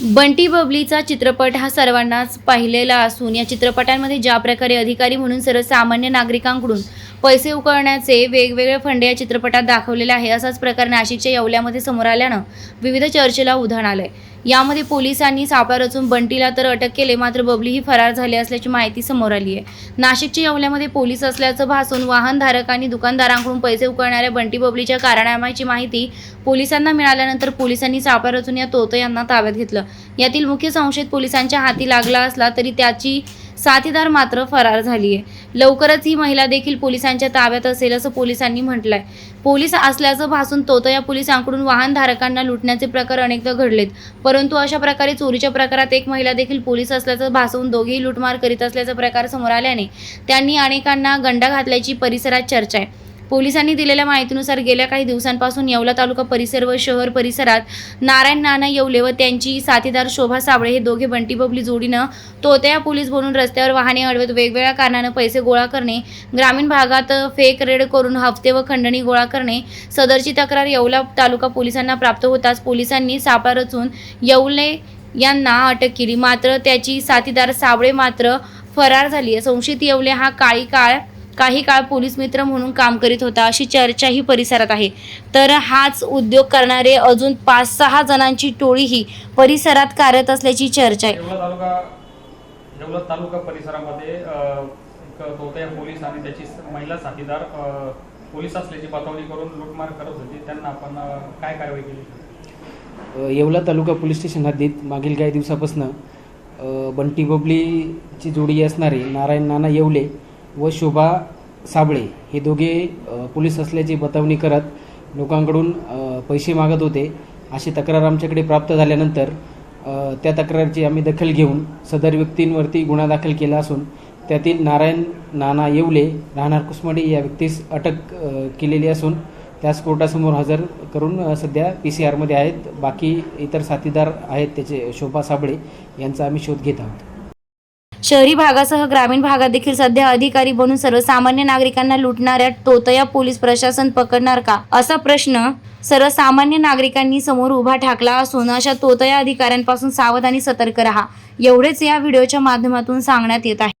बंटी बबलीचा चित्रपट हा सर्वांनाच पाहिलेला असून या चित्रपटांमध्ये ज्या प्रकारे अधिकारी म्हणून सर्वसामान्य नागरिकांकडून पैसे उकळण्याचे वेगवेगळे फंडे या चित्रपटात दाखवलेले आहे असाच प्रकार नाशिकच्या येवल्यामध्ये समोर आल्यानं विविध चर्चेला उधाण आलं आहे यामध्ये पोलिसांनी सापळा रचून बंटीला तर अटक केले मात्र बबली ही फरार झाली असल्याची माहिती समोर आली आहे नाशिकच्या येवल्यामध्ये पोलीस असल्याचं भासून वाहनधारक आणि दुकानदारांकडून पैसे उकळणाऱ्या बंटी बबलीच्या कारणामाची माहिती पोलिसांना मिळाल्यानंतर पोलिसांनी सापळा रचून या तोते यांना ताब्यात घेतलं. यातील मुख्य संशयित पोलिसांच्या हाती लागला असला तरी त्याची साथीदार मात्र फरार झाली आहे लवकरच ही महिला देखील पोलिसांच्या ताब्यात असेल असं पोलिसांनी म्हटलंय. पोलीस असल्याचं भासून तोतया पोलिसांकडून वाहनधारकांना लुटण्याचे प्रकार अनेकदा घडलेत. परंतु अशा प्रकारे चोरीच्या प्रकारात एक महिला देखील पोलीस असल्याचं भासवून दोघेही लुटमार करीत असल्याचा प्रकार समोर आल्याने त्यांनी अनेकांना गंडा घातल्याची परिसरात चर्चा आहे. पोलिसांनी दिलेल्या माहितीनुसार गेल्या काही दिवसांपासून येवला तालुका परिसर व शहर परिसरात नारायण नाना येवले व त्यांची साथीदार शोभा साबळे हे दोघे बंटी बबली जोडीनं तोत्या पोलीस बनून रस्त्यावर वाहने अडवत वेगवेगळ्या कारणानं पैसे गोळा करणे ग्रामीण भागात फेक रेड करून हप्ते व खंडणी गोळा करणे सदरची तक्रार येवला तालुका पोलिसांना प्राप्त होताच पोलिसांनी सापळा रचून येवले यांना अटक केली. मात्र त्याची साथीदार साबळे मात्र फरार झाली आहे. संशयित येवले हा काळी काळ काही काळ पोलीस मित्र म्हणून काम करीत होता अशी चर्चाही परिसरात आहे. तर हाच उद्योग करणारे अजून पाच सहा जणांची टोळीही परिसरात कार्यरत असल्याची चर्चा आहे. तालुका परिसरामध्ये अ, एक तोतया पोलीस आणि त्याची महिला साथीदार पोलीस असल्याची बतावणी करून लूटमार करत होती. त्यांना आपण काय कारवाई केली? येवला तालुका पोलीस स्टेशन हद्दीत मागील काही दिवसापासून बंटी बबलीची जोडी असणारे नारायण नाना येवले व शोभा साबळे हे दोघे पोलीस असल्याची बतावणी करत लोकांकडून पैसे मागत होते. अशी तक्रार आमच्याकडे प्राप्त झाल्यानंतर त्या तक्रारची आम्ही दखल घेऊन सदर व्यक्तींवरती गुन्हा दाखल केला असून त्यातील नारायण नाना येवले राहणार कुसमडे या व्यक्तीस अटक केलेली असून त्यास कोर्टासमोर हजर करून सध्या पी सी आरमध्ये आहेत. बाकी इतर साथीदार आहेत त्याचे शोभा साबळे यांचा आम्ही शोध घेत आहोत. शहरी भागासह ग्रामीण भागात देखील सध्या अधिकारी बनून सर्वसामान्य नागरिकांना लुटणाऱ्या तोतया पोलीस प्रशासन पकडणार का? असा प्रश्न सर्वसामान्य नागरिकांनी समोर उभा ठाकला असून अशा तोतया अधिकाऱ्यांपासून सावध आणि सतर्क राहा. एवढेच या व्हिडिओच्या माध्यमातून सांगण्यात येत आहे.